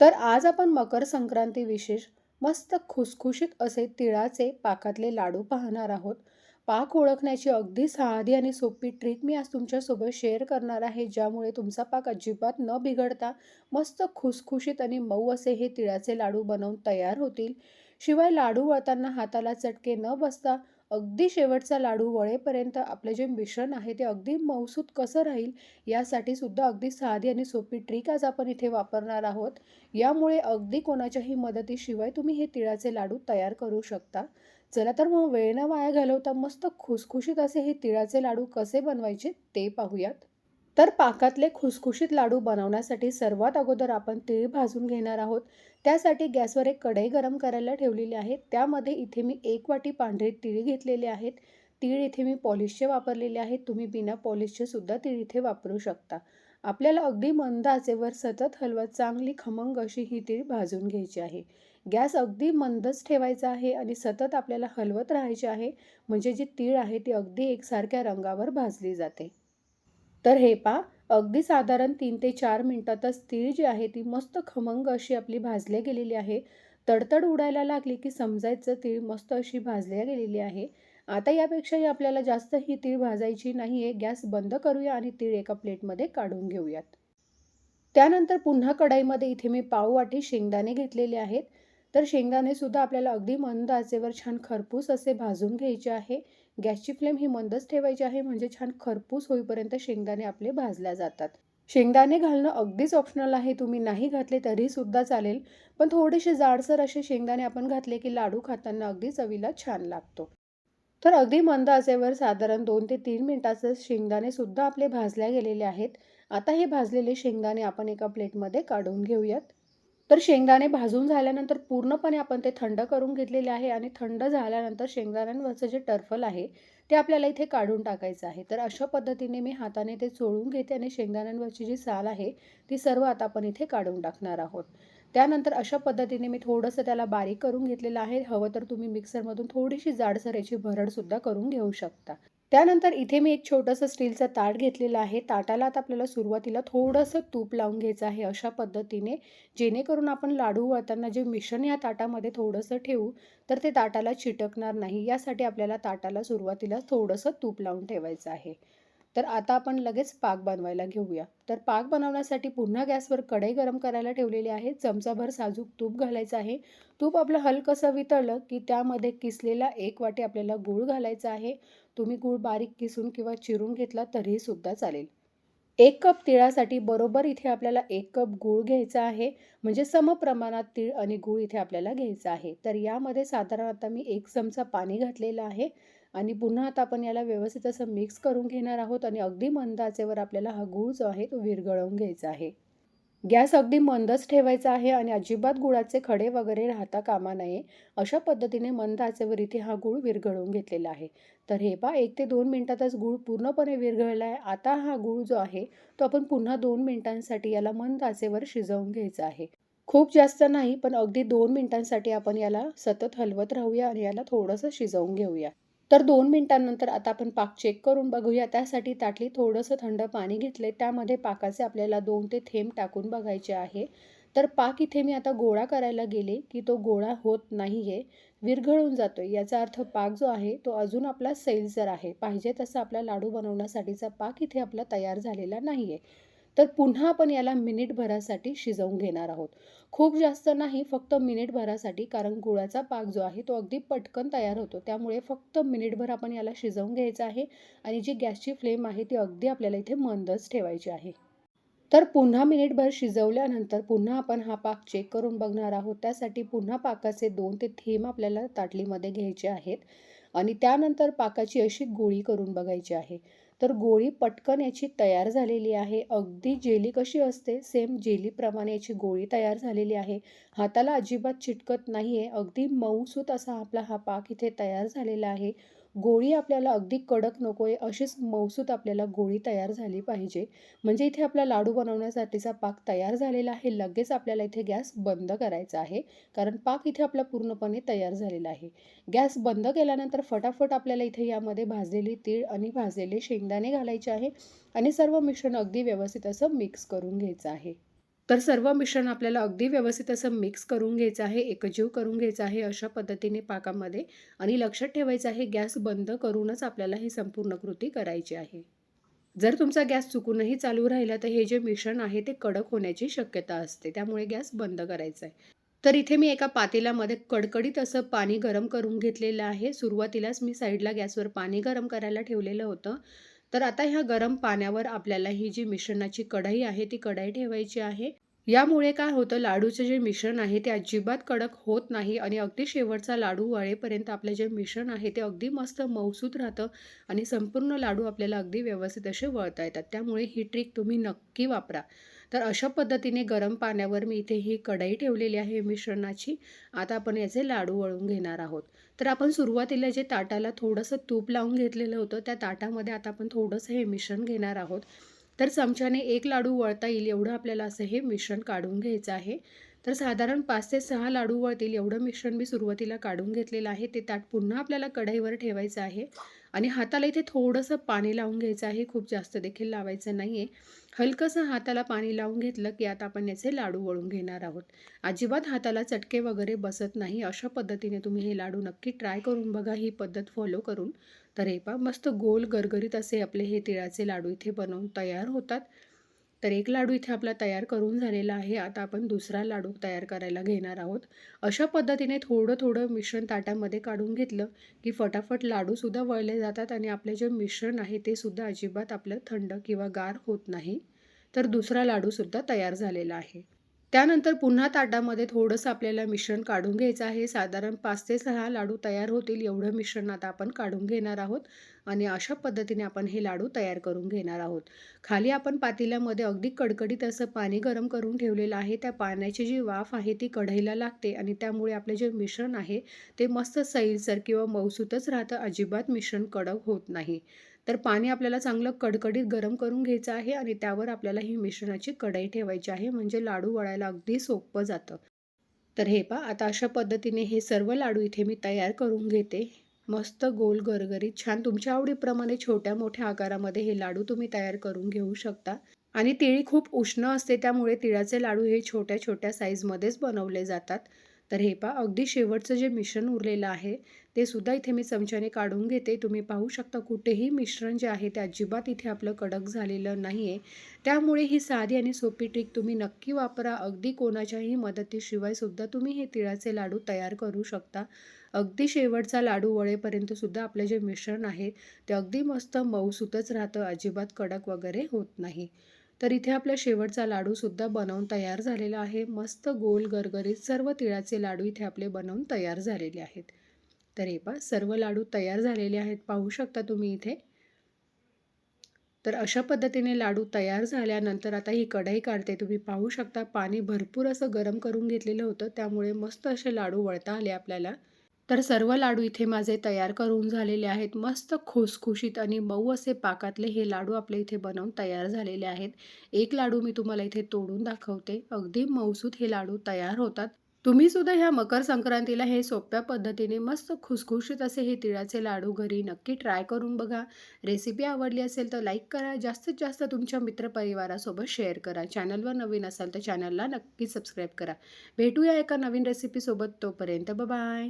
तर आज आपण मकर संक्रांती विशेष मस्त खुसखुशीत असे तिळाचे पाकातले लाडू पाहणार आहोत. पाक ओळखण्याची अगदी साधी आणि सोपी ट्रिक मी आज तुमच्यासोबत शेअर करणार आहे ज्यामुळे तुमचा पाक अजिबात न बिघडता मस्त खुसखुशीत आणि मऊ असे हे तिळाचे लाडू बनवून तयार होतील. शिवाय लाडू वळताना हाताला चटके न बसता अगदी शेवटचा लाडू वळेपर्यंत आपलं जे मिश्रण आहे ते अगदी मऊसूत कसं राहील यासाठी सुद्धा अगदी साधी आणि सोपी ट्रिक आज आपण इथे वापरणार आहोत. यामुळे अगदी कोणाच्याही मदतीशिवाय तुम्ही हे तिळाचे लाडू तयार करू शकता. चला तर मग वेळ न वाया घालवता मस्त खुसखुशीत असे हे तिळाचे लाडू कसे बनवायचे ते पाहूयात. तर पाकातले खुसखुशीत लाडू बनवण्यासाठी सर्वात अगोदर आपण तीळ भाजून घेणार आहोत. त्यासाठी गॅसवर एक कढई गरम करायला ठेवलेली आहे. त्यामध्ये इथे मी एक वाटी पांढरे तीळ घेतलेले आहेत. तीळ इथे मी पॉलिशचे वापरलेले आहेत तुम्ही बिना पॉलिशचे सुद्धा तीळ इथे वापरू शकता. आपल्याला अगदी मंद आचेवर सतत हलवत चांगली खमंग अशी ही तीळ भाजून घ्यायची आहे. गॅस अगदी मंदच ठेवायचा आहे आणि सतत आपल्याला हलवत राहायचे आहे. म्हणजे जी तीळ आहे ती अगदी एकसारख्या रंगावर भाजली जाते. तर हे पा अगदी साधारण तीन ते चार मिनटातच तीळ जी आहे ती मस्त खमंग अशी आपली भाजली गेलेली आहे. तडतड उडायला लागली की समजायचं तीळ मस्त अशी भाजल्या गेलेली आहे. आता यापेक्षाही आपल्याला जास्त ही तीळ भाजायची नाही आहे गॅस बंद करूया आणि तीळ एका प्लेटमध्ये काढून घेऊयात. त्यानंतर पुन्हा कढईमध्ये इथे मी पाव वाटी शेंगदाणे घेतलेले आहेत. तर शेंगदाणेसुद्धा आपल्याला अगदी मंद आचेवर छान खरपूस असे भाजून घ्यायचे आहे. गॅसची फ्लेम ही मंदच ठेवायची आहे म्हणजे छान खरपूस होईपर्यंत शेंगदाणे आपले भाजल्या जातात. शेंगदाणे घालणं अगदीच ऑप्शनल आहे तुम्ही नाही घातले तरी सुद्धा चालेल पण थोडेसे जाडसर असे शेंगदाणे आपण घातले की लाडू खाताना अगदी चवीला छान लागतो. तर अगदी मंद आचेवर साधारण दोन ते तीन मिनिटाचे शेंगदाणे सुद्धा आपले भाजल्या गेलेले आहेत. आता हे भाजलेले शेंगदाणे आपण एका प्लेटमध्ये काढून घेऊयात. तर शेंगदाणे भाजून झाल्यानंतर पूर्णपणे आपण ते थंड करून घेतलेले आहे आणि थंड झाल्यानंतर शेंगदाण्यांवरचं जे टर्फल आहे ते आपल्याला इथे काढून टाकायचं आहे. तर अशा पद्धतीने मी हाताने ते चोळून घेते आणि शेंगदाण्यांवरची जी साल आहे ती सर्व आता आपण इथे काढून टाकणार आहोत. त्यानंतर अशा पद्धतीने मी थोडंसं त्याला बारीक करून घेतलेलं आहे. हवं तर तुम्ही मिक्सरमधून थोडीशी जाडसर याची भरडसुद्धा करून घेऊ शकता. त्यानंतर इथे मी एक छोटंसं स्टीलचं ताट घेतलेलं आहे. ताटाला आता आपल्याला सुरुवातीला थोडंसं तूप लावून घ्यायचं आहे अशा पद्धतीने. जेणेकरून आपण लाडू वळताना जे मिश्रण या ताटामध्ये थोडंसं ठेवू तर ते ताटाला चिटकणार नाही. यासाठी आपल्याला ताटाला सुरुवातीला थोडंसं तूप लावून ठेवायचं आहे. तर आता आपण लगेच पाक बनवायला घेऊया. तर पाक बनवण्यासाठी पुन्हा गॅसवर कढई गरम करायला ठेवलेली आहे. चमचाभर साजूक तूप घालायचं आहे. तूप आपलं हलकंसं वितळलं की त्यामध्ये किसलेला एक वाटी आपल्याला गूळ घालायचा आहे. तुम्ही गूळ बारीक किसून किंवा चिरून घेतला तरीही सुद्धा चालेल. एक कप तिळासाठी बरोबर इथे आपल्याला एक कप गूळ घ्यायचा आहे. म्हणजे समप्रमाणात तीळ आणि गूळ इथे आपल्याला घ्यायचा आहे. तर यामध्ये साधारण आता मी एक चमचा पाणी घातलेलं आहे. आणि पुन्हा आता आपण याला व्यवस्थित असं मिक्स करून घेणार आहोत आणि अगदी मंद आचेवर आपल्याला हा गूळ जो आहे तो विरघळवून घ्यायचा आहे. गॅस अगदी मंदच ठेवायचा आहे आणि अजिबात गुळाचे खडे वगैरे राहता कामा नये अशा पद्धतीने मंद आचेवर इथे हा गूळ विरघळवून घेतलेला आहे. तर हे पा एक ते दोन मिनटातच गूळ पूर्णपणे विरघळला आहे. आता हा गूळ जो आहे तो आपण पुन्हा दोन मिनिटांसाठी याला मंद आचेवर शिजवून घ्यायचा आहे. खूप जास्त नाही पण अगदी दोन मिनिटांसाठी आपण याला सतत हलवत राहूया आणि याला थोडंसं शिजवून घेऊया. तर दोन मिनिटांनंतर आता आपण पाक चेक करून बघूया. त्यासाठी ताटली थोडंसं थंड पाणी घेतले त्यामध्ये पाकाचे आपल्याला दोन ते थेंब टाकून बघायचे आहे. तर पाक इथे मी आता गोळा करायला गेले की तो गोळा होत नाही आहे विरघळून जातो आहे याचा अर्थ पाक जो आहे तो अजून आपला सैलसर आहे. पाहिजे तसं आपला लाडू बनवण्यासाठीचा पाक इथे आपला तयार झालेला नाही आहे तर पुन्हा आपण याला मिनिटभरासाठी शिजवून घेणार आहोत. खूप जास्त नाही फक्त मिनिटभरासाठी कारण गुळाचा पाक जो आहे तो अगदी पटकन तयार होतो. त्यामुळे फक्त मिनिटभर आपण याला शिजवून घ्यायचं आहे आणि जी गॅसची फ्लेम आहे ती अगदी आपल्याला इथे मंदच ठेवायची आहे. तर पुन्हा मिनिटभर शिजवल्यानंतर पुन्हा आपण हा पाक चेक करून बघणार आहोत. त्यासाठी पुन्हा पाकाचे दोन ते थेंब आपल्याला ताटलीमध्ये घ्यायचे आहेत आणि त्यानंतर पाकाची अशी गोळी करून बघायची आहे. तर गोळी पटकन याची तयार झालेली आहे. अगदी जेली कशी असते? सेम जेलीप्रमाणे याची गोळी तयार झालेली आहे. हाताला अजिबात चिटकत नाही आहे अगदी मऊसूत असा आपला हा पाक इथे तयार झालेला आहे. गोळी आपल्याला अगदी कडक नको आहे अशीच मऊसूत आपल्याला गोळी तयार झाली पाहिजे. म्हणजे इथे आपला लाडू बनवण्यासाठीचा पाक तयार झालेला आहे लगेच आपल्याला इथे गॅस बंद करायचा आहे कारण पाक इथे आपला पूर्णपणे तयार झालेला आहे. गॅस बंद केल्यानंतर फटाफट आपल्याला इथे यामध्ये भाजलेली तीळ आणि भाजलेले शेंगदाणे घालायचे आहे आणि सर्व मिश्रण अगदी व्यवस्थित असं मिक्स करून घ्यायचं आहे. तर सर्व मिश्रण आपल्याला अगदी व्यवस्थित असं मिक्स करून घ्यायचं आहे एकजीव करून घ्यायचं आहे अशा पद्धतीने पाकामध्ये आणि लक्षात ठेवायचं आहे गॅस बंद करूनच आपल्याला ही संपूर्ण कृती करायची आहे. जर तुमचा गॅस चुकूनही चालू राहिला तर हे जे मिश्रण आहे ते कडक होण्याची शक्यता असते त्यामुळे गॅस बंद करायचा आहे. तर इथे मी एका पातेल्यामध्ये कडकडीत असं पाणी गरम करून घेतलेलं आहे. सुरुवातीलाच मी साईडला गॅसवर पाणी गरम करायला ठेवलेलं होतं. तर आता ह्या गरम पाण्यावर आपल्याला ही जी मिश्रणाची कढई आहे ती कढाई ठेवायची आहे. यामुळे काय होतं लाडूचं जे मिश्रण आहे ते अजिबात कडक होत नाही आणि अगदी शेवटचा लाडू वळेपर्यंत आपलं जे मिश्रण आहे ते अगदी मस्त मऊसूत राहतं आणि संपूर्ण लाडू आपल्याला अगदी व्यवस्थित असे वळता येतात. त्यामुळे ही ट्रिक तुम्ही नक्की वापरा. तर अशा पद्धतीने गरम पाण्यावर मी इथे ही कढई ठेवलेली आहे मिश्रणाची. आता आपण याचे लाडू वळून घेणार आहोत. तर आपण सुरुवातीला जे ताटाला थोडंसं तूप लावून घेतलेलं होतं त्या ताटामध्ये आता आपण थोडंसं हे मिश्रण घेणार आहोत. तर चमच्याने एक लाडू वळता येईल एवढं आपल्याला असं हे मिश्रण काढून घ्यायचं आहे. तर साधारण पाच ते सहा लाडू वळतील एवढं मिश्रण मी सुरुवातीला काढून घेतलेलं आहे ते ताट पुन्हा आपल्याला कढईवर ठेवायचं आहे. आणि हाताला इथे थोडंसं पाणी लावून घ्यायचं आहे खूप जास्त देखील लावायचं नाही आहे हलकंसं हाताला पाणी लावून घेतलं की आता आपण याचे लाडू वळून घेणार आहोत. अजिबात हाताला चटके वगैरे बसत नाही अशा पद्धतीने तुम्ही हे लाडू नक्की ट्राय करून बघा ही पद्धत फॉलो करून. तर हे पा मस्त गोल गरगरीत असे आपले हे तिळाचे लाडू इथे बनवून तयार होतात. तर एक लाडू इथे आपला तयार करून झालेला आहे. आता आपण दुसरा लाडू तयार करायला घेणार आहोत. अशा पद्धतीने थोडं थोडं मिश्रण ताटामध्ये काढून घेतलं की फटाफट लाडूसुद्धा वळले जातात आणि आपले जे मिश्रण आहे ते सुद्धा अजिबात आपलं थंड किंवा गार होत नाही. तर दुसरा लाडूसुद्धा तयार झालेला आहे. त्यानंतर पुन्हा ताटामध्ये थोडंसं आपल्याला मिश्रण काढून घ्यायचं आहे. साधारण पाच ते सहा लाडू तयार होतील. एवढं मिश्रण आता आपण काढून घेणार आहोत आणि अशा पद्धतीने आपण हे लाडू तयार करून घेणार आहोत. खाली आपण पातेल्यामध्ये अगदी कडकडीत असं पाणी गरम करून ठेवलेलं आहे. त्या पाण्याची जी वाफ आहे ती कढईला लागते आणि त्यामुळे आपलं जे मिश्रण आहे ते मस्त सैलसर किंवा मौसूतच राहतं. अजिबात मिश्रण कडक होत नाही. तर पाणी आपल्याला चांगलं कडकडीत गरम करून घ्यायचं आहे आणि त्यावर आपल्याला ही मिश्रणाची कढई ठेवायची आहे. म्हणजे लाडू वळायला अगदी सोपं जातं. तर हे पा आता अशा पद्धतीने हे सर्व लाडू इथे मी तयार करून घेते. मस्त गोल गरगरीत छान तुमच्या आवडीप्रमाणे छोट्या मोठ्या आकारामध्ये हे लाडू तुम्ही तयार करून घेऊ शकता. आणि तिळी खूप उष्ण असते त्यामुळे तिळाचे लाडू हे छोट्या छोट्या साईजमध्येच बनवले जातात. तर हे पा अगदी शेवटचं जे मिश्रण उरलेलं आहे ते सुद्धा इथे मी चमच्याने काढून घेते. तुम्ही पाहू शकता कुठेही मिश्रण जे आहे ते अजिबात इथे आपलं कडक झालेलं नाही आहे त्यामुळे ही साधी आणि सोपी ट्रिक तुम्ही नक्की वापरा. अगदी कोणाच्याही मदतीशिवाय सुद्धा तुम्ही हे तिळाचे लाडू तयार करू शकता. अगदी शेवटचा लाडू वळेपर्यंत सुद्धा आपलं जे मिश्रण आहे ते अगदी मस्त मऊसूतच राहतं. अजिबात कडक वगैरे होत नाही. तर इथे आपला शेवटचा लाडूसुद्धा बनवून तयार झालेला आहे. मस्त गोल गरगरीत सर्व तिळाचे लाडू इथे आपले बनवून तयार झालेले आहेत. तर हे पा सर्व लाडू तयार झालेले आहेत पाहू शकता तुम्ही इथे. तर अशा पद्धतीने लाडू तयार झाल्यानंतर आता ही कढई काढते. तुम्ही पाहू शकता पाणी भरपूर असं गरम करून घेतलेलं होतं त्यामुळे मस्त असे लाडू वळता आले आपल्याला. तर सर्व लाडू इथे माझे तयार करून झालेले आहेत. मस्त खुसखुशीत आणि मऊ असे पाकातले हे लाडू आपले इथे बनवून तयार झालेले आहेत. एक लाडू मी तुम्हाला इथे तोडून दाखवते. अगदी मऊसूत हे लाडू तयार होतात. तुम्ही सुद्धा ह्या मकर संक्रांतीला हे सोप्या पद्धतीने मस्त खुसखुशीत असे हे तिळाचे लाडू घरी नक्की ट्राय करून बघा. रेसिपी आवडली असेल तर लाईक करा. जास्तीत जास्त तुमच्या मित्रपरिवारासोबत शेअर करा. चॅनलवर नवीन असाल तर चॅनलला नक्की सबस्क्राईब करा. भेटूया एका नवीन रेसिपीसोबत तोपर्यंत. बाय